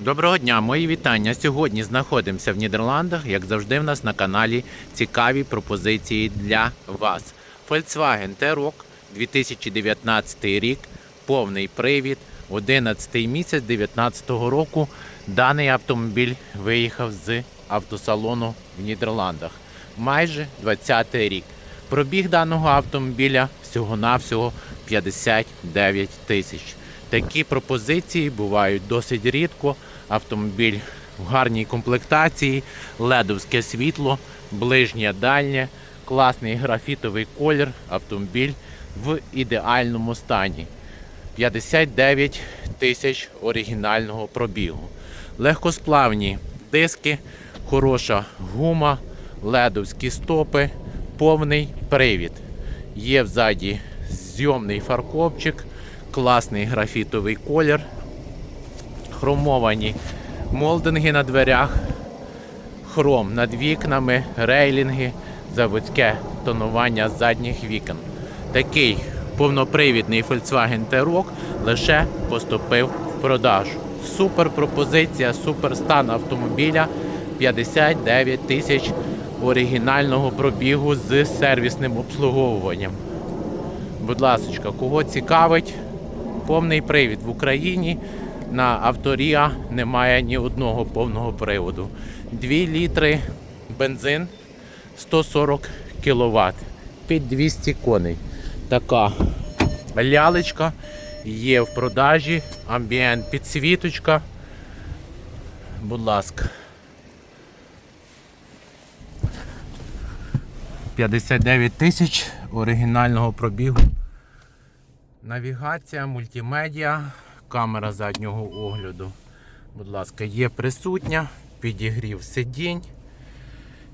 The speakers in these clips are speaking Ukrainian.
Доброго дня, мої вітання. Сьогодні знаходимося в Нідерландах, як завжди, в нас на каналі цікаві пропозиції для вас. Volkswagen T-Roc 2019 рік, повний привід, 11 місяць 2019 року. Даний автомобіль виїхав з автосалону в Нідерландах. Майже 20 рік. Пробіг даного автомобіля всього-навсього 59 тисяч. Такі пропозиції бувають досить рідко. Автомобіль в гарній комплектації, ледовське світло, ближнє дальнє, класний графітовий колір, автомобіль в ідеальному стані. 59 тисяч оригінального пробігу. Легкосплавні диски, хороша гума, ледовські стопи, повний привід. Є взаді зйомний фаркопчик, класний графітовий колір, хромовані молдинги на дверях, хром над вікнами, рейлінги, заводське тонування задніх вікон. Такий повнопривідний Volkswagen T-Roc лише поступив в продажу. Супер пропозиція, супер стан автомобіля 59 тисяч оригінального пробігу з сервісним обслуговуванням. Будь ласка, кого цікавить, повний привід в Україні на Авторія немає ні одного повного приводу. 2 літри бензин 140 кВт під 200 коней. Така лялечка є в продажі, амбієнт підсвіточка. Будь ласка. 59 тисяч оригінального пробігу. Навігація, мультимедіа, камера заднього огляду. Будь ласка, є присутня, підігрів сидінь,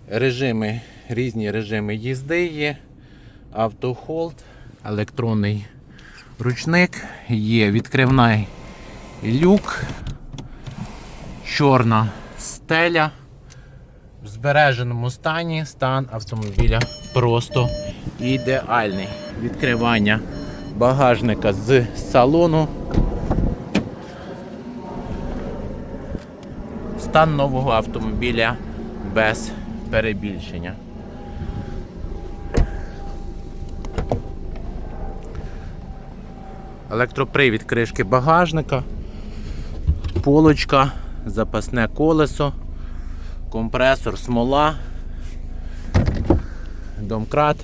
режими, різні режими їзди є, автохолд, електронний ручник, є відкривний люк, чорна стеля. В збереженому стані стан автомобіля просто ідеальний. Відкривання багажника з салону. Стан нового автомобіля без перебільшення. Електропривід кришки багажника, полочка, запасне колесо, компресор, смола, домкрат.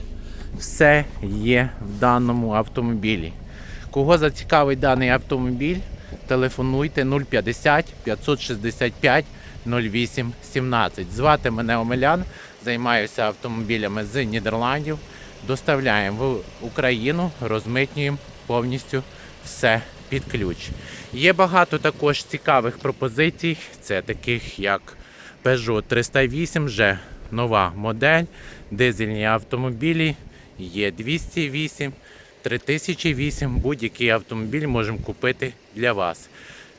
Все є в даному автомобілі. Кого зацікавить даний автомобіль, телефонуйте 050 565 08 17. Звати мене Омелян, займаюся автомобілями з Нідерландів. Доставляємо в Україну, розмитнюємо повністю все під ключ. Є багато також цікавих пропозицій. Це таких як Peugeot 308, вже нова модель, дизельні автомобілі. Є 208, 3008, будь-який автомобіль можемо купити для вас.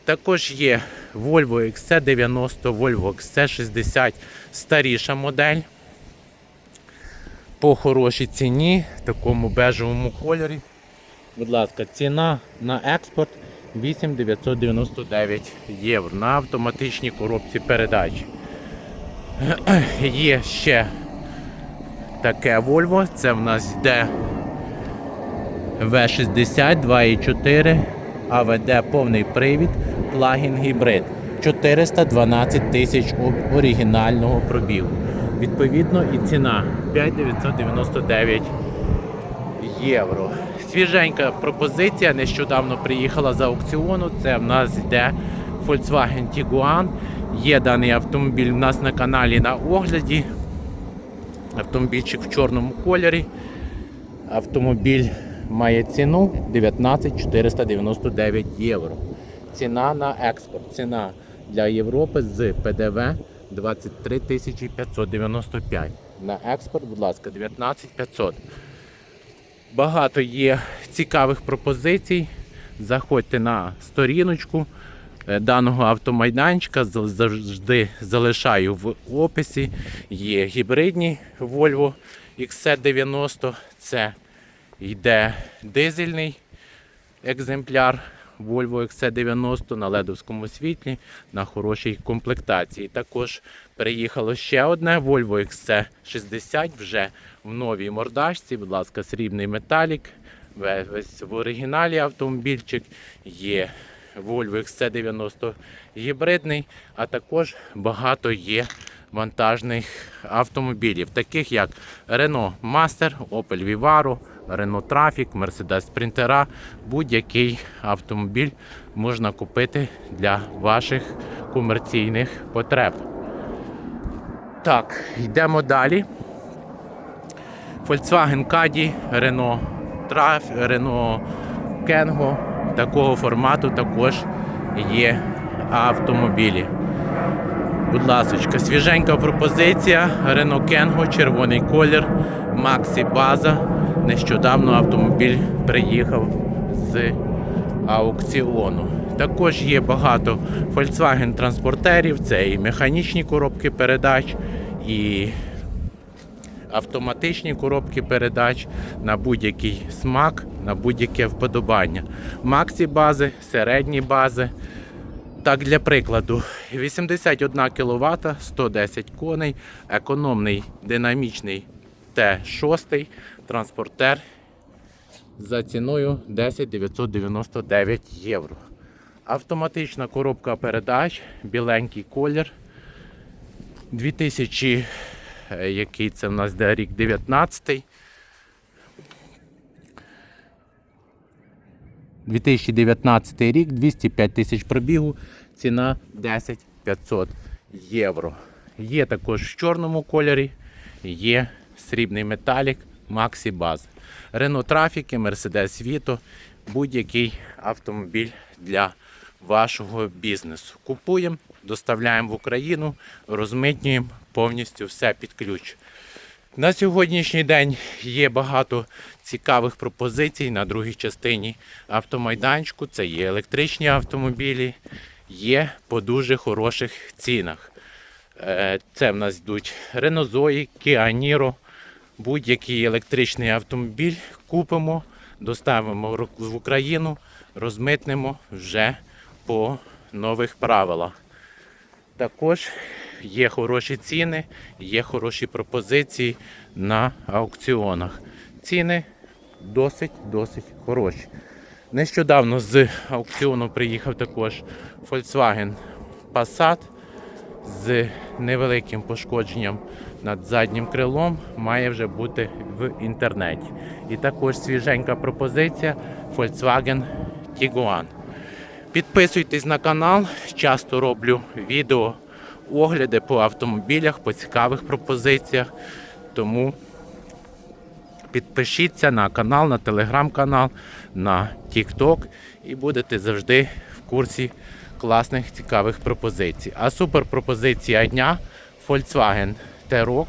Також є Volvo XC90, Volvo XC60, старіша модель. По хорошій ціні, в такому бежевому кольорі. Будь ласка, ціна на експорт 8999 євро на автоматичній коробці передач. Є ще таке Volvo, це в нас йде V60 2.4 АВД повний привід, плагін гібрид. 412 тисяч оригінального пробігу. Відповідно, і ціна 5999 євро. Свіженька пропозиція нещодавно приїхала з аукціону. Це в нас йде Volkswagen Tiguan. Є даний автомобіль в нас на каналі на огляді. Автомобільчик в чорному кольорі. Автомобіль має ціну 19 499 євро. Ціна на експорт. Ціна для Європи з ПДВ 23 595. На експорт, будь ласка, 19 500. Багато є цікавих пропозицій. Заходьте на сторіночку даного автомайданчика. Завжди залишаю в описі. Є гібридні Volvo XC90. Це йде дизельний екземпляр. Volvo XC90 на ледовському світлі на хорошій комплектації. Також приїхало ще одне Volvo XC60 вже в новій мордашці. Будь ласка, срібний металік. Весь в оригіналі автомобільчик є Volvo XC90 гібридний, а також багато є вантажних автомобілів, таких як Renault Master, Opel Vivaro, Renault Trafic, Mercedes Sprinter. Будь-який автомобіль можна купити для ваших комерційних потреб. Так, йдемо далі. Volkswagen Caddy, Renault Traf, Renault Kengo. Такого формату також є автомобілі. Будь ласка, свіженька пропозиція. Renault Kengo, червоний колір, Максі База. Нещодавно автомобіль приїхав з аукціону. Також є багато Volkswagen транспортерів, це і механічні коробки передач, і автоматичні коробки передач на будь-який смак, на будь-яке вподобання. Максі бази, середні бази. Так, для прикладу, 81 кВт, 110 коней, економний динамічний Т6 транспортер за ціною 10 999 євро. Автоматична коробка передач, біленький колір. 2000, е, який це в нас де рік 19. 2019 рік, 205 тисяч пробігу, ціна 10 500 євро. Є також в чорному кольорі, є срібний металік, Maxi Baz. Renault Trafic, Mercedes Vito, будь-який автомобіль для вашого бізнесу. Купуємо, доставляємо в Україну, розмитнюємо повністю все під ключ. На сьогоднішній день є багато цікавих пропозицій на другій частині автомайданчику. Це є електричні автомобілі, є по дуже хороших цінах. Е, Це в нас йдуть Kia Niro, будь-який електричний автомобіль купимо, доставимо в Україну, розмитнемо вже по нових правилах. Також є хороші ціни, є хороші пропозиції на аукціонах. Ціни досить-досить хороші. Нещодавно з аукціону приїхав також Volkswagen Passat з невеликим пошкодженням над заднім крилом має вже бути в інтернеті. І також свіженька пропозиція Volkswagen Tiguan. Підписуйтесь на канал, часто роблю відео огляди по автомобілях, по цікавих пропозиціях. Тому підпишіться на канал, на телеграм-канал, на TikTok і будете завжди в курсі класних цікавих пропозицій. А супер пропозиція дня Volkswagen T-Roc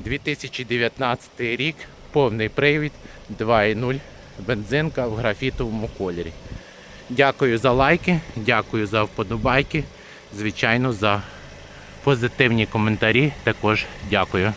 2019 рік, повний привід 2.0 бензинка в графітовому кольорі. Дякую за лайки, дякую за вподобайки. Звичайно, за позитивні коментарі також дякую.